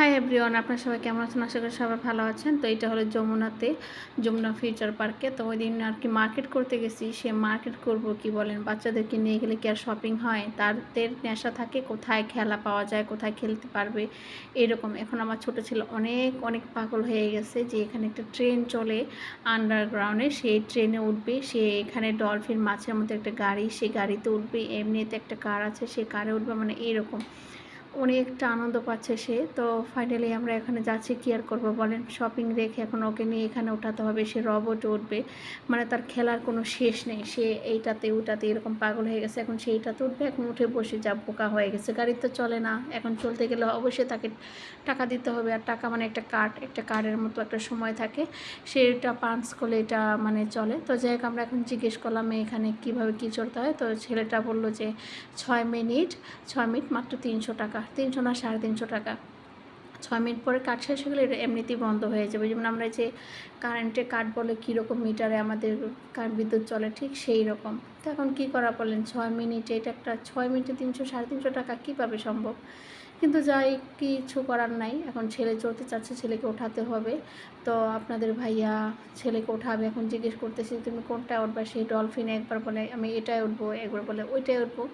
Hi everyone আপনার সবাই কেমন আছেন? আশা করি সবাই ভালো আছেন। তো এটা হলো যমুনাতে, যমুনা ফিউচার পার্কে। তো ওই দিন আর কি মার্কেট করতে গেছি। সে মার্কেট করব কি বলেন? বাচ্চাদেরকে নিয়ে গেলে কি আর শপিং হয়? তাদের নেশা থাকে কোথায় খেলা পাওয়া যায়, কোথায় খেলতে পারবে? এরকম। এখন আমার ছোট ছেলে অনেক অনেক পাগল হয়ে গেছে যে এখানে একটা ট্রেন চলে আন্ডারগ্রাউন্ডে সেই ট্রেনে উঠবে। সে এখানে ডলফিন মাছের মতো একটা গাড়ি সেই গাড়িতে উঠবে। এমনিতে একটা কার আছে, সে কারে উঠবে মানে এরকম। অনেকটা আনন্দ পাচ্ছে সে। তো ফাইনালি আমরা এখানে যাচ্ছি, কি আর করব বলেন? শপিং রেখে এখন ওকে নিয়ে এখানে ওঠাতে হবে, সে রবট উঠবে। মানে তার খেলার কোনো শেষ নেই। সে এইটাতে, ওটাতে এরকম পাগল হয়ে গেছে, এখন সেইটাতে উঠবে, এখন উঠে বসে যা বোকা হয়ে গেছে। গাড়ি তো চলে না। এখন চলতে গেলে অবশ্যই তাকে টাকা দিতে হবে। আর টাকা মানে একটা কার্ড একটা কার্ডের মতো একটা সময় থাকে। সেটা পাঞ্চ করলে এটা মানে চলে। তো যাই হোক, আমরা এখন জিজ্ঞেস করলাম, এখানে কীভাবে কী চলতে হয়? তো ছেলেটা বলল যে, ছয় মিনিট ছয় মিনিট মাত্র তিনশো টাকা। তিনশো না সাড়ে তিনশো টাকা। ছয় মিনিট পরে কাট শেষ হয়ে গেলে এটা এমনিতেই বন্ধ হয়ে যাবে। যেমন আমরা যে কারেন্টে কাট বলে কীরকম মিটারে আমাদের বিদ্যুৎ চলে, ঠিক সেই রকম। তো এখন কী করা বলেন? ছয় মিনিটে, এটা একটা ছয় মিনিটে তিনশো সাড়ে তিনশো টাকা কীভাবে সম্ভব? কিন্তু যাই কিছু করার নাই। এখন ছেলে চলতে চাচ্ছে, ছেলেকে ওঠাতে হবে। তো আপনাদের ভাইয়া ছেলেকে ওঠাবে। এখন জিজ্ঞেস করতেছি তুমি কোনটা উঠবা? সেই ডলফিনে একবার বলে, আমি এটাই উঠবো। একবার বলে, ওইটাই উঠবো।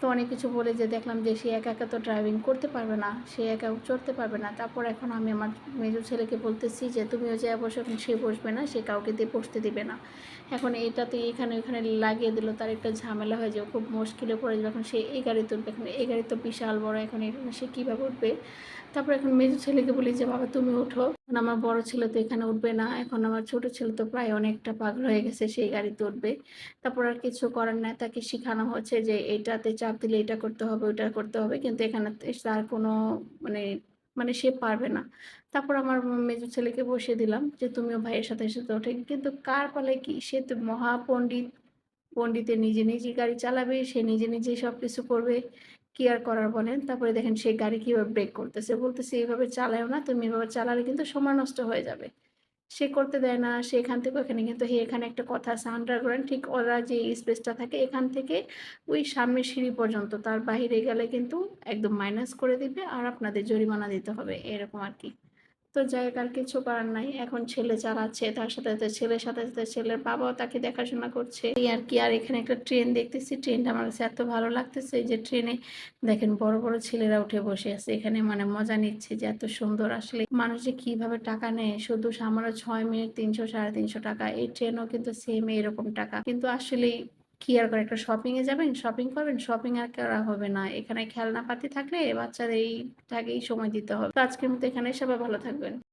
তো অনেক কিছু বলে যে, দেখলাম যে, সে একা একা তো ড্রাইভিং করতে পারবে না। সে একা চড়তে পারবে না। তারপর এখন আমি আমার মেজো ছেলেকে বলতেছি যে, তুমিও যে বসে, এখন সে বসবে না। সে কাউকে দিয়ে বসতে দিবে না। এখন এইটাতে এখানে ওখানে লাগিয়ে দিল, তার একটা ঝামেলা হয়ে যাবে খুব মুশকিলে পড়ে যাবে। এখন সে এই গাড়ি তুলবে। এখন এই গাড়ি তো বিশাল বড়। এখন এখানে সে কীভাবে উঠবে? তারপর এখন মেজো ছেলেকে বলি যে, বাবা, তুমি ওঠো। এখন আমার বড় ছেলে তো এখানে উঠবে না। এখন আমার ছোট ছেলে তো প্রায় অনেকটা পাগল হয়ে গেছে, সেই গাড়িতে উঠবে। তারপর আর কিছু করার নাই। তাকে শেখানো হচ্ছে যে, এটাতে চাপ দিলে এটা করতে হবে, ওইটা করতে হবে। কিন্তু এখানে তার কোনো মানে মানে সে পারবে না। তারপর আমার মেজো ছেলেকে বসিয়ে দিলাম যে, তুমিও ভাইয়ের সাথে সাথে ওঠে। কিন্তু কার পালে কি? সে তো মহাপণ্ডিত। পণ্ডিতের নিজে নিজে গাড়ি চালাবে, সে নিজে নিজেই সব কিছু করবে। কি আর করার বলেন। তারপরে দেখেন সে গাড়ি কীভাবে ব্রেক করতেছে। বলতেছে, এইভাবে চালায়ও না, তুমি এভাবে চালালে কিন্তু সময় নষ্ট হয়ে যাবে। সে করতে দেয় না। সে এখান থেকে ওখানে কিন্তু হে, এখানে একটা কথা আছে আন্ডারগ্রাউন্ড ঠিক ওরা যে স্পেসটা থাকে, এখান থেকে ওই সামনের সিঁড়ি পর্যন্ত, তার বাহিরে গেলে কিন্তু একদম মাইনাস করে দিবে আর আপনাদের জরিমানা দিতে হবে। এরকম আর কি। তো যাই আর কিছু করার নাই। এখন ছেলে চালাচ্ছে তার সাথে সাথে ছেলের সাথে সাথে ছেলের বাবাও তাকে দেখাশোনা করছে। এই আর কি, আর এখানে একটা ট্রেন দেখতেছি। ট্রেনটা আমার কাছে এত ভালো লাগতেছে যে ট্রেনে দেখেন বড় বড় ছেলেরা উঠে বসে আছে। এখানে মানে মজা নিচ্ছে যে এত সুন্দর আসলে। মানুষ যে কীভাবে টাকা নেয়, শুধু সামান্য ছয় মিনিট তিনশো, সাড়ে তিনশো টাকা। এই ট্রেনও কিন্তু সেম এরকম টাকা। কিন্তু আসলে কি আর করে? একটা শপিং এ যাবেন শপিং করবেন শপিং আর করা হবে না। এখানে খেলনাপাতি থাকলে বাচ্চাদের এইটাকেই সময় দিতে হবে। তো আজকের মতো এখানে সবাই ভালো থাকবেন।